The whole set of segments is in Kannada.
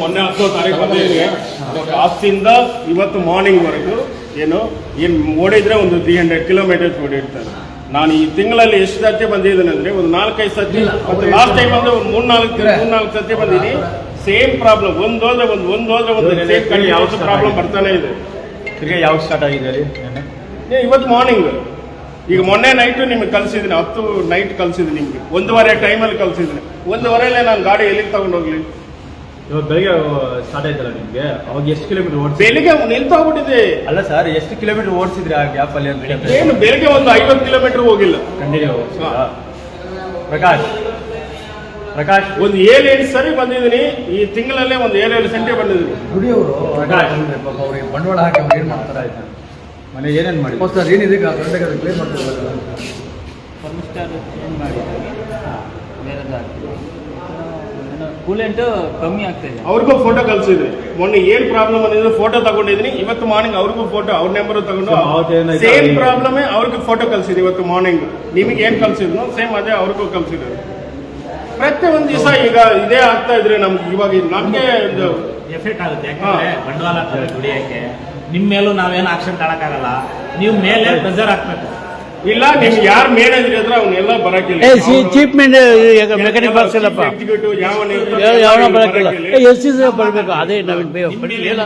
ಮೊನ್ನೆ ಹತ್ತೋ ತಾರೀಕು ಬಂದಿದ್ದೀನಿ ಹತ್ತಿಂದ ಇವತ್ತು ಮಾರ್ನಿಂಗ್ ವರೆಗೂ ಏನು ಏನು ಓಡಿದ್ರೆ ಒಂದು ತ್ರೀ ಹಂಡ್ರೆಡ್ ಕಿಲೋಮೀಟರ್ಸ್ ಓಡಿರ್ತಾರೆ. ನಾನು ಈ ತಿಂಗಳಲ್ಲಿ ಎಷ್ಟು ಸತಿ ಬಂದಿದ್ದೇನೆ ಅಂದ್ರೆ ಒಂದು ನಾಲ್ಕೈದು ಸತಿ ಮತ್ತೆ ಲಾಸ್ಟ್ ಟೈಮ್ ಅಂದರೆ ಒಂದು ಮೂರ್ನಾಲ್ಕು ಮೂರ್ನಾಲ್ಕು ಸತಿ ಬಂದಿದ್ದೀನಿ. ಸೇಮ್ ಪ್ರಾಬ್ಲಮ್ ಒಂದು ಹೋದ್ರೆ ಒಂದು ಒಂದು ಹೋದ್ರೆ ಒಂದು ಸೇಮ್ ಯಾವುದು ಪ್ರಾಬ್ಲಮ್ ಬರ್ತಾನೆ ಇದೆ. ತಿರ್ಗಿ ಯಾವಾಗ ಸ್ಟಾರ್ಟ್ ಆಗಿದೆ ಇವತ್ತು ಮಾರ್ನಿಂಗ್ ಈಗ ಮೊನ್ನೆ ನೈಟು ನಿಮಗೆ ಕಲಿಸಿದ್ದೀನಿ ಹತ್ತು ನೈಟ್ ಕಲಿಸಿದ್ದೀನಿ ನಿಮಗೆ. ಒಂದೂವರೆ ಟೈಮಲ್ಲಿ ಕಲಿಸಿದ್ದೀನಿ ಒಂದೂವರೆಲ್ಲೇ ನಾನು ಗಾಡಿ ಎಲ್ಲಿಗೆ ತೊಗೊಂಡೋಗ್ಲಿ ಇವಾಗ ಬೆಳಿಗ್ಗೆ ಸ್ಟಾರ್ಟ್ ಆಯ್ತಲ್ಲ ನಿಮ್ಗೆ? ಅವಾಗ ಎಷ್ಟು ಕಿಲೋಮೀಟರ್ ಓಡಿಸಿ ಬೆಳಿಗ್ಗೆ ನಿಲ್ತೋಗ್ಬಿಟ್ಟಿದೆ. ಅಲ್ಲ ಸರ್ ಎಷ್ಟು ಕಿಲೋಮೀಟರ್ ಓಡಿಸಿದ್ರಿ ಆ ಗ್ಯಾಪ್ ಅಲ್ಲಿ ಅಂತ ಏನು ಬೆಳಿಗ್ಗೆ ಒಂದು ಐವತ್ತು ಕಿಲೋಮೀಟರ್ ಹೋಗಿಲ್ಲ. ಕಂಟಿನ್ಯೂ ಪ್ರಕಾಶ್ ಪ್ರಕಾಶ್. ಒಂದು ಏಳು ಎಂಟು ಸರಿ ಬಂದಿದ್ದೀನಿ. ಈ ತಿಂಗಳಲ್ಲೇ ಒಂದು ಏಳೇಳು ಸಂಖ್ಯೆ ಬಂದಿದ್ದೀನಿ ದುಡಿಯೋರು ಪ್ರಕಾಶ್. ಪಾಪ ಅವ್ರಿಗೆ ಬಂಡವಾಳ ಹಾಕಿ ಅವ್ರು ಏನು ಮಾಡ್ತಾರೆ ಆಯ್ತು? ಮನೆ ಏನೇನು ಮಾಡಿ ಸರ್ ಏನಿದೆ ಅದು ಕ್ಲೇಮ್ ಮಾಡ್ತಿರ್ಬೇಕು ಫರ್ಮಿಸ್ಟಾರ್ ಚೇಂಜ್ ಮಾಡಿದ್ದೀವಿ ಬೇರೆದು ಕೂಲೆಂಟು ಕಮ್ಮಿ ಆಗ್ತಾ ಇದೆ. ಅವ್ರಿಗೂ ಫೋಟೋ ಕಳ್ಸಿದ್ರಿ ಮೊನ್ನೆ ಏನ್ ಪ್ರಾಬ್ಲಮ್ ಅನ್ನೋದು ಫೋಟೋ ತಗೊಂಡಿದ್ದೀನಿ. ಇವತ್ತು ಮಾರ್ನಿಂಗ್ ಅವ್ರಿಗೂ ಫೋಟೋ ಅವ್ರ ನಂಬರ್ ತಗೊಂಡು? ಸೇಮ್ ಪ್ರಾಬ್ಲಮ್ ಅವ್ರಿಗೆ ಫೋಟೋ ಕಳ್ಸಿದ್ವಿ ಇವತ್ತು ಮಾರ್ನಿಂಗ್ ನಿಮಗೆ ಏನ್ ಕಳ್ಸಿದ್ನು ಸೇಮ್ ಅದೇ ಅವ್ರಿಗೂ ಕಲ್ಸಿದ್ರು ಪ್ರತಿ ಒಂದ್ ದಿವಸ ಈಗ ಇದೇ ಆಗ್ತಾ ಇದ್ರೆ ನಮ್ಗೆ ಇವಾಗ ನಮ್ಗೆ ಒಂದು ಎಫೆಕ್ಟ್ ಆಗುತ್ತೆ ಯಾಕಂದ್ರೆ ಬಂಡವಾಳ ಹಾಕ್ತಾರೆ ದುಡಿಯಕ್ಕೆ. ನಿಮ್ಮ ಮೇಲೂ ನಾವೇನು ಆಕ್ಷನ್ ತಗೊಳಕ್ಕಾಗಲ್ಲ. ನೀವು ಮೇಲೆ ಪ್ರೆಸರ್ ಹಾಕ್ಬೇಕು. ಇಲ್ಲ ನಿಮ್ಗೆ ಯಾರು ಮೇನೇಜರ್ ಅಂದ್ರೆ ಅವನ್ನೆಲ್ಲ ಬರಕಿಲ್ಲ. A C chief men mechanic box ಇಲ್ಲಪ್ಪ. ಎಕ್ಸಿಕ್ಯೂಟಿವ್ ಯಾವ ಯಾವ ಬರಕ್ಕಿಲ್ಲ ಎಸ್ ಸಿ ಬರಬೇಕು. ಅದೇ ನವೀನ್ ಬೇ ಇಲ್ಲ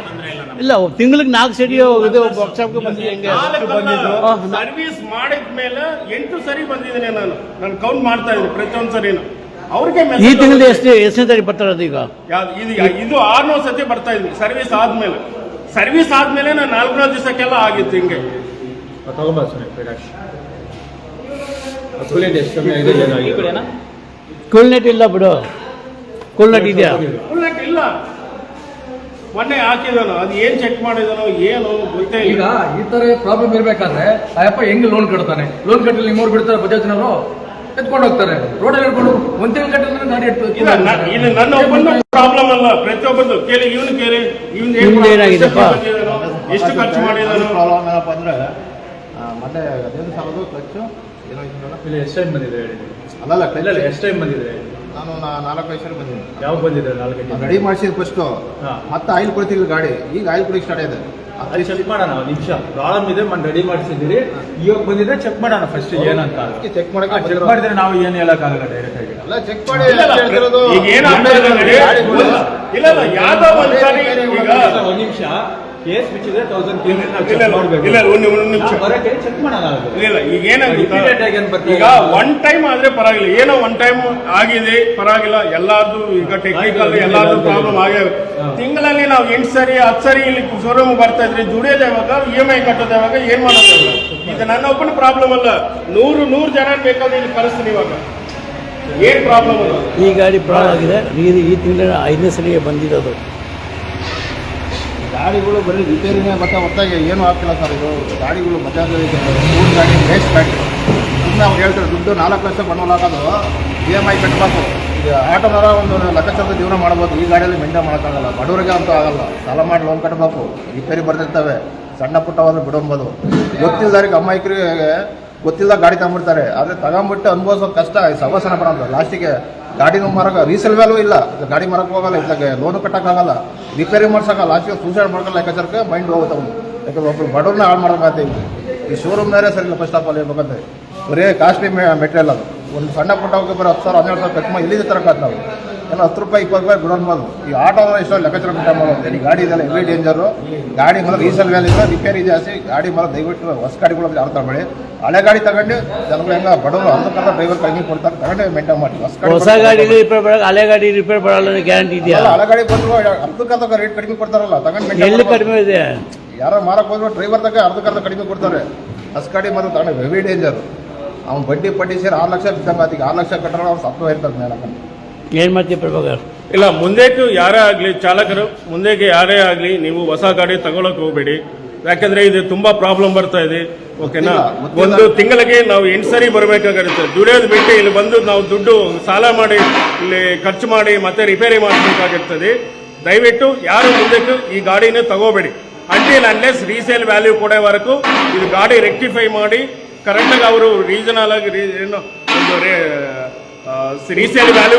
ಇಲ್ಲ ತಿಂಗಳಿಗೆ ನಾಲ್ಕು ಸರಿ ಇದು ವರ್ಕ್ಶಾಪ್ಗೆ ಬಂದಿದೆ ಹೆಂಗೆ ಸರ್ವಿಸ್ ಮಾಡಿದ ಸರ್ವಿಸ್ ಮಾಡಿದ್ಮೇಲೆ ಎಂಟು ಸರಿ ಬಂದಿದ್ದೀನಿ ನಾನು. ನಾನು ಕೌಂಟ್ ಮಾಡ್ತಾ ಇದ್ದೀನಿ ಪ್ರತಿಯೊಂದು ನಾನು ಅವ್ರಿಗೆ ಈ ತಿಂಗಳು ಎಷ್ಟು ಎಷ್ಟನೇ ತಾರೀಕು ಬರ್ತಾರದು ಈಗ? ಯಾವ್ದು ಇದು ಆರ್ನೂರು ಸತಿ ಬರ್ತಾ ಇದ್ವಿ ಸರ್ವಿಸ್ ಆದ್ಮೇಲೆ. ಸರ್ವಿಸ್ ಆದ್ಮೇಲೆ ನಾನು ನಾಲ್ಕನೇ ದಿವಸಕ್ಕೆಲ್ಲ ಆಗಿತ್ತು ಹಿಂಗೆ. ತಗೊಂಬ ಸುಮ್ಮನೆ ಕೂಲಿಂಗ್ ಎಷ್ಟು ಕಮ್ಮಿ ಆಗಿದೆ ಈ ಏನಾಗಿದೆ? ಕಡೆನಾ? ಕೂಲ್ನೆಟ್ ಇಲ್ಲ ಬಿಡು. ಕೂಲ್ನೆಟ್ ಇದೆಯಾ? ಬುಲೆಟ್ ಇಲ್ಲ. ಮೊನ್ನೆ ಹಾಕಿದಾನೋ ಅದು ಏನ್ ಚೆಕ್ ಮಾಡಿದಾನೋ ಏನು ಗೊತ್ತೇ ಈಗ ಇಲ್ಲ ಈ ತರ ಪ್ರಾಬ್ಲಮ್ ಇರ್ಬೇಕಾದ್ರೆ ಅಯ್ಯಪ್ಪ ಹೆಂಗ್ ಲೋನ್ ಕಟ್ತಾನೆ? ಲೋನ್ ಕಟ್ಟಲಿ ನಿಮ್ಮವ್ರು ಬಿಡ್ತಾರೆ ಬಜಾಜ್ನವರು ಎತ್ಕೊಂಡು ಹೋಗ್ತಾರೆ. ರೋಡಲ್ಲಿ ಹಿಡ್ಕೊಂಡು ಒಂದ್ ತಿಂಗಳು ಕಟ್ಟಿದ್ರೆ ಗಾಡಿ ಇಲ್ಲ ನ- ಇದು ನನ್ನ ಒಬ್ಬನ ಪ್ರಾಬ್ಲಮ್ ಅಲ್ಲ. ಪ್ರತಿಯೊಬ್ಬರು ಕೇಳಿ ಇವನು ಕೇಳಿ ಇವನ್ ಇವ್ನ್ದು ಏನಾಗಿದೆಪ್ಪ? ಎಷ್ಟು ಖರ್ಚು ಮಾಡಿದಾನೋ ಪ್ರಾಬ್ಲಮ್ ಏನಪ್ಪ ಅಂದ್ರೆ ಆ, ಮತ್ತೆ ಹದಿನೈದು ಸಾವಿರದ ಖರ್ಚು. ಏನೋ ಇದ್ರಲ್ಲ ಇಲ್ಲಿ ಎಷ್ಟು ಟೈಮ್ ಬಂದಿದೆ ಹೇಳಿ. ಅಲ್ಲಲ್ಲ ಇಲ್ಲ ಇಲ್ಲ ಎಷ್ಟು ಟೈಮ್ ಬಂದಿದೆ ನಾನು ನಾ- ನಾಲ್ಕು ಐದು ಬಂದಿದ್ದೀನಿ. ಯಾವಾಗ ಬಂದಿದೆ ನಾಲ್ಕು ರೆಡಿ ಮಾಡಿಸಿದ ಫಸ್ಟು ಹಾ. ಮತ್ತೆ ಆಯಿಲ್ ಕೊಡ್ತಿಲ್ಲ ಗಾಡಿ. ಈಗ ಆಯಿಲ್ ಕೊಡಿಗೆ ಸ್ಟಾರ್ಟ್ ಆಗಿದೆ. ಅಲ್ಲಿ ಚೆಕ್ ಮಾಡೋಣ ಒಂದು ನಿಮಿಷ. ಪ್ರಾಬ್ಲಮ್ ಇದೆ ಮನ್ ರೆಡಿ ಮಾಡಿಸಿದ್ದೀರಿ. ಇವಾಗ ಬಂದಿದೆ ಚೆಕ್ ಮಾಡೋಣ ಫಸ್ಟ್ ಏನಂತ ಚೆಕ್ ಮಾಡಕ್ಕೆ ಚೆಕ್ ಮಾಡಿದ್ರೆ ನಾವು ಏನು ಹೇಳಕ್ಕಾಗಲ್ಲ ಡೈರೆಕ್ಟ್ ಆಗಿ. ಅಲ್ಲ ಚೆಕ್ ಮಾಡಿ ಈಗ ಏನಾಗ್ತಾ ಇಲ್ಲ ಇಲ್ಲ ಯಾವ್ದೋ ಒಂದ್ ಸಾರಿ ಈಗ ಒಂದು ನಿಮಿಷ. ಕೇಸ್ ಬಿಚ್ಚಿದ್ರೆ ತೌಸಂಡ್ ಇಲ್ಲ, ಈಗ ಏನಾಗುತ್ತೆ? ಈಗ? ಒನ್ ಟೈಮ್ ಆದ್ರೆ ಪರವಾಗಿಲ್ಲ. ಏನೋ ಒನ್ ಟೈಮ್ ಆಗಿದೆ ಪರವಾಗಿಲ್ಲ. ಎಲ್ಲಾರ್ದು ಈಗ ಟೆಕ್ನಿಕಲ್ ಎಲ್ಲಾರ್ದು ಪ್ರಾಬ್ಲಮ್ ಆಗ್ಯಾವ. ತಿಂಗಳಲ್ಲಿ ನಾವು ಎಂಟು ಸರಿ ಹತ್ತು ಸರಿ ಇಲ್ಲಿ ಶೋರೂಮ್ ಬರ್ತಾ ಇದ್ರೆ ದುಡಿಯೋದು ಯಾವಾಗ ಇ ಎಂ ಐ ಕಟ್ಟೋದು ಯಾವಾಗ ಏನ್ ಮಾಡೋದಿಲ್ಲ ಇದು ನನ್ನ ಒಬ್ಬನ ಪ್ರಾಬ್ಲಮ್ ಅಲ್ಲ. ನೂರು ನೂರು ಜನ ಬೇಕಾದ್ರೆ ಇಲ್ಲಿ ಕಳಿಸ್ತೀನಿ ಇವಾಗ. ಏನ್ ಪ್ರಾಬ್ಲಮ್ ಅಲ್ಲ ಈ ಗಾಡಿ ಪ್ರಾಬ್ಲಮ್ ಆಗಿದೆ. ಈ ಈ ತಿಂಗಳ ಐದನೇ ಸರಿಗೆ ಬಂದಿರೋದು ಗಾಡಿಗಳು ಬರೀ ರಿಪೇರಿನೇ ಮತ್ತೆ ಹೊತ್ತಾಗಿ ಏನು ಆಗ್ತಿಲ್ಲ ಸರ್ ಇದು. ಗಾಡಿಗಳು ಬಜಾಜ್ ಮೂರು ಗಾಡಿ ವೇಸ್ಟ್ ಗಾಡಿ ಸುಮ್ಮನೆ ಅವ್ರು ಹೇಳ್ತಾರೆ, ದುಡ್ಡು ನಾಲ್ಕು ಲಕ್ಷ ಬಂಡವಾಳ ಹಾಕೋದು ಇ ಎಂ ಐ ಕಟ್ಟಬೇಕು ಈಗ ಆಟೋನರ ಒಂದು ಲಕ್ಷದ ಜೀವನ ಮಾಡ್ಬೋದು, ಈ ಗಾಡಿಯಲ್ಲಿ ಮೆಂಟೇನ್ ಮಾಡೋಕ್ಕಾಗಲ್ಲ. ಬಡವರಿಗೆ ಅಂತೂ ಆಗಲ್ಲ. ಸಾಲ ಮಾಡಿ ಲೋನ್ ಕಟ್ಟಬೇಕು ರಿಪೇರಿ ಬರ್ತಿರ್ತವೆ ಸಣ್ಣ ಪುಟ್ಟವಾದ್ರು ಬಿಡೋಬೋದು. ಗೊತ್ತಿಲ್ಲದವ್ರಿಗೆ ಅಮ್ಮಾಯಿಕರಿಗೆ ಗೊತ್ತಿಲ್ಲ ಗಾಡಿ ತಗೊಂಡ್ಬಿಡ್ತಾರೆ. ಆದರೆ ತಗೊಂಬಿಟ್ಟು ಅನುಭವಿಸೋದು ಕಷ್ಟ. ಸವಸನ ಬರೋದು. ಲಾಸ್ಟಿಗೆ ಗಾಡಿನೂ ಮಾರಕ ರೀಸೇಲ್ ವ್ಯಾಲ್ಯೂ ಇಲ್ಲ. ಗಾಡಿ ಮಾರಕ್ಕೆ ಹೋಗಲ್ಲ ಇದ್ದಾಗ ಲೋನು ಕಟ್ಟಕ್ಕಾಗಲ್ಲ. ರಿಪೇರಿ ಮಾಡ್ಸೋಕ್ಕಲ್ಲ ಆಚೆ ಸೂಸೈಡ್ ಮಾಡ್ಕೊಲ್ಲ ಲೆಕ್ಕಾಚಾರಕ್ಕೆ ಮೈಂಡ್ ಹೋಗುತ್ತೆ ಅವನು. ಯಾಕಂದ್ರೆ ಒಬ್ರು ಬಡವ್ರನ್ನ ಹಾಳು ಮಾಡೋಕ್ಕಾಗ್ತದೆ ಈ ಶೋರೂಮ್ನಾರೇ ಸರಿ ಫಸ್ಟ್ ಆಫ್ ಆಲ್ ಹೇಳ್ಬೇಕಂದ್ರೆ. ಬರೀ ಕಾಸ್ಟ್ಲಿ ಮೆಟೀರಿಯಲ್ ಅದು. ಒಂದು ಸಣ್ಣ ಪುಟ್ಟ ಹೋಗಿ ಬರೋ ಹತ್ತು ಸಾವಿರ ಹನ್ನೆರಡು ಸಾವಿರ ಕಟ್ ಮಾಡಿ ತರಕಾತ್ ನಾವು. ಏನೋ ಹತ್ತು ರೂಪಾಯಿ ಇಪ್ಪತ್ತು ರೂಪಾಯಿ ಬಿಡೋದು ಈ ಆಟೋ ಎಷ್ಟೋ ಲೆಕ್ಕಾಚಾರ ಬಿಟ್ಟ ಮಾಡೋದು ಈ ಗಾಡಿ ಇದೆಲ್ಲ ಹೆವಿ ಡೇಂಜರು ಗಾಡಿ ಮೇಲೆ ರೀಸೇಲ್ ವ್ಯಾಲ್ಯೂ ಇಲ್ಲ ರಿಪೇರಿ ಜಾಸ್ತಿ. ಗಾಡಿ ಮೇಲೆ ದಯವಿಟ್ಟು ಹೊಸ ಗಾಡಿಗಳು ಅರ್ಥ ತಗೊಳ್ಳಿ ಹಳೆ ಗಾಡಿ ತಗೊಂಡು ಜನಗಳು ಹೆಂಗ ಬಡವರು ಅರ್ಧಕ್ಕರ್ಧ ಡ್ರೈವರ್ ಕಡಿಮೆ ಕೊಡ್ತಾರೆ ತಗೊಂಡು ಮೇಂಟೈನ್ ಮಾಡಿ. ಹೊಸ ಗಾಡಿ ರಿಪೇರ್ ಬರಕ್ಕೆ ಹಳೆ ಗಾಡಿ ರಿಪೇರ್ ಬರಲ್ಲ ಗ್ಯಾರಂಟಿ ಇದೆಯಾ? ಹಳೆ ಗಾಡಿ ಬಂದ್ರು ಅರ್ಧಕ್ಕರ್ಧ ರೇಟ್ ಕಡಿಮೆ ಕೊಡ್ತಾರಲ್ಲ ತಗೊಂಡು ಎಲ್ಲಿ ಕಡಿಮೆ ಇದೆ? ಯಾರೋ ಮಾರಕ್ಕೆ ಹೋದ್ರು ಡ್ರೈವರ್ ತಗ ಅರ್ಧಕ್ಕರ್ಧ ಕಡಿಮೆ ಕೊಡ್ತಾರೆ. ಹೊಸ ಗಾಡಿ ಮಾತ್ರ ತಗೊಂಡು ಹೆವಿ ಡೇಂಜರ್ ಅವ್ನು ಬಡ್ಡಿ ಪಟ್ಟಿ ಸೇರಿ ಆರು ಲಕ್ಷ ಬಿದ್ದಂಗೆ ಆತಿಗೆ ಆರು ಲಕ್ಷ ಕಟ್ಟರೆ ಅವ್ರು ಸತ್ವ ಇರ್ತಾರೆ ಮೇಲೆ ಏನು ಮಾಡ್ತೀವಿ ಪ್ರಭಾಕರ್? ಇಲ್ಲ ಮುಂದಕ್ಕೆ ಯಾರೇ ಆಗಲಿ ಚಾಲಕರು ಮುಂದೆ ಯಾರೇ ಆಗಲಿ ನೀವು ಹೊಸ ಗಾಡಿ ತಗೊಳಕ್ ಹೋಗ್ಬೇಡಿ. ಯಾಕಂದ್ರೆ ಇದು ತುಂಬಾ ಪ್ರಾಬ್ಲಮ್ ಬರ್ತಾ ಇದೆ ಓಕೆನಾ. ಒಂದು ತಿಂಗಳಿಗೆ ನಾವು ಎಂಟು ಸರಿ ಬರಬೇಕಾಗುತ್ತೆ ದುಡಿಯೋದು ಬಿಟ್ಟು ಇಲ್ಲಿ ಬಂದು ನಾವು ದುಡ್ಡು ಸಾಲ ಮಾಡಿ ಇಲ್ಲಿ ಖರ್ಚು ಮಾಡಿ ಮತ್ತೆ ರಿಪೇರಿ ಮಾಡಬೇಕಾಗಿರ್ತದೆ. ದಯವಿಟ್ಟು ಯಾರು ಮುಂದಕ್ಕೆ ಈ ಗಾಡಿನೇ ತಗೋಬೇಡಿ. ಅಂಟಿಲ್ ಅನ್ಲೆಸ್ ರೀಸೇಲ್ ವ್ಯಾಲ್ಯೂ ಕೊಡೋವರೆಗೂ ಇದು ಗಾಡಿ ರೆಕ್ಟಿಫೈ ಮಾಡಿ ಕರೆಕ್ಟಾಗಿ ಅವರು ರೀಸನಲ್ ಆಗಿ ರೀ- ಏನು ಒಂದು ರೇ ರೀಸೇಲ್ ವ್ಯಾಲ್ಯೂ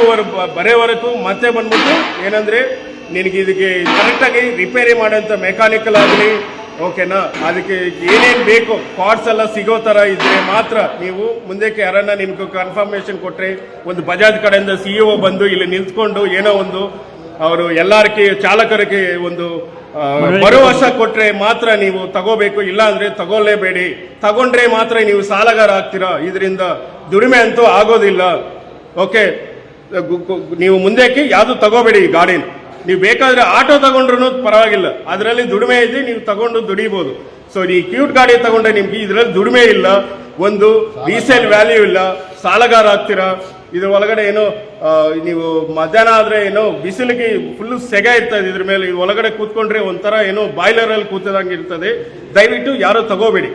ಬರೋವರೆಗೂ ಮತ್ತೆ ಬಂದ್ಬಿಟ್ಟು ಏನಂದ್ರೆ ನಿನಗೆ ಇದಕ್ಕೆ ಕರೆಕ್ಟಾಗಿ ರಿಪೇರಿ ಮಾಡೋಂಥ ಮೆಕ್ಯಾನಿಕಲ್ ಆಗಲಿ ಓಕೆನಾ ಅದಕ್ಕೆ ಏನೇನು ಬೇಕು ಪಾರ್ಟ್ಸ್ ಎಲ್ಲ ಸಿಗೋ ಥರ ಇದ್ರೆ ಮಾತ್ರ ನೀವು ಮುಂದಕ್ಕೆ ಯಾರನ್ನ ನಿಮ್ಗೆ ಕನ್ಫರ್ಮೇಶನ್ ಕೊಟ್ಟರೆ ಒಂದು ಬಜಾಜ್ ಕಡೆಯಿಂದ ಸಿ ಇ ಬಂದು ಇಲ್ಲಿ ನಿಂತ್ಕೊಂಡು ಏನೋ ಒಂದು ಅವರು ಎಲ್ಲರಿಗೆ ಚಾಲಕರಿಗೆ ಒಂದು ಬರೋ ಭರವಸೆ ಕೊಟ್ಟರೆ ಮಾತ್ರ ನೀವು ತಗೋಬೇಕು. ಇಲ್ಲ ಅಂದ್ರೆ ತಗೊಳ್ಳೇಬೇಡಿ ತಗೊಂಡ್ರೆ ಮಾತ್ರ ನೀವು ಸಾಲಗಾರ ಆಗ್ತೀರಾ? ಇದರಿಂದ ದುಡಿಮೆ ಅಂತೂ ಆಗೋದಿಲ್ಲ. ಓಕೆ ನೀವು ಮುಂದಕ್ಕೆ ಯಾವುದು ತಗೋಬೇಡಿ ಈ ಗಾಡಿನ. ನೀವು ಬೇಕಾದ್ರೆ ಆಟೋ ತಗೊಂಡ್ರು ಪರವಾಗಿಲ್ಲ. ಅದರಲ್ಲಿ ದುಡಿಮೆ ಇದೆ, ನೀವು ತಗೊಂಡು ದುಡಿಬೋದು. ಸೊ ಈ ಕ್ಯೂಟ್ ಗಾಡಿ ತಗೊಂಡ್ರೆ ನಿಮ್ಗೆ ಇದರಲ್ಲಿ ದುಡಿಮೆ ಇಲ್ಲ. ಒಂದು ರೀಸೇಲ್ ವ್ಯಾಲ್ಯೂ ಇಲ್ಲ. ಸಾಲಗಾರ ಆಗ್ತೀರಾ? ಇದ್ರ ಒಳಗಡೆ ಏನೋ ನೀವು ಮಧ್ಯಾಹ್ನ ಆದ್ರೆ ಏನೋ ಬಿಸಿಲಿಗೆ ಫುಲ್ ಸೆಗ ಇರ್ತದೆ ಇದ್ರ ಮೇಲೆ. ಒಳಗಡೆ ಕೂತ್ಕೊಂಡ್ರೆ ಒಂಥರ ಏನೋ ಬಾಯ್ಲರ್ ಅಲ್ಲಿ ಕೂತದಂಗೆ ಇರ್ತದೆ. ದಯವಿಟ್ಟು ಯಾರು ತಗೋಬೇಡಿ.